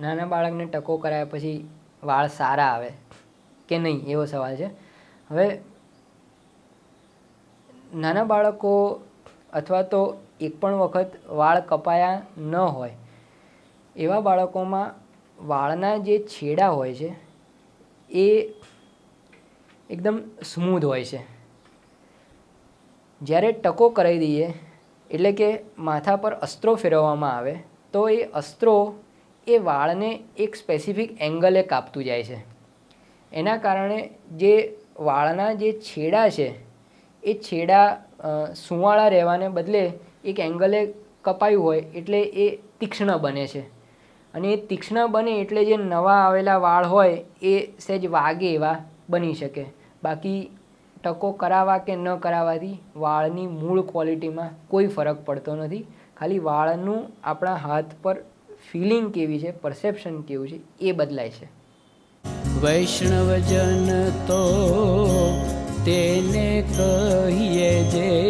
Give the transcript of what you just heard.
નાના બાળકને ટકો કરાયા પછી વાળ સારા આવે કે નહીં એવો સવાલ છે. હવે નાના બાળકો અથવા તો એક પણ વખત વાળ કપાયા ન હોય એવા બાળકોમાં વાળના જે છેડા હોય છે એ એકદમ સ્મૂધ હોય છે. જ્યારે ટકો કરાવી દઈએ એટલે કે માથા પર અસ્ત્રો ફેરવવામાં આવે તો એ અસ્ત્રો એ વાળને એક સ્પેસિફિક એંગલે કાપતું જાય છે. એના કારણે જે વાળના જે છેડા છે, એ છેડા સુંવાળા રહેવાને બદલે એક એંગલે કપાયું હોય એટલે એ તીક્ષ્ણ બને છે. અને એ તીક્ષ્ણ બને એટલે જે નવા આવેલા વાળ હોય એ સહેજ વાગે એવા બની શકે. બાકી ટકો કરાવવા કે ન કરાવવાથી વાળની મૂળ ક્વોલિટીમાં કોઈ ફરક પડતો નથી. ખાલી વાળનું આપણા હાથ પર ફિલિંગ કેવી છે પરસેપ્શન કેવું છે એ બદલાય છે. વૈષ્ણવજન તો તેને કહીએ જે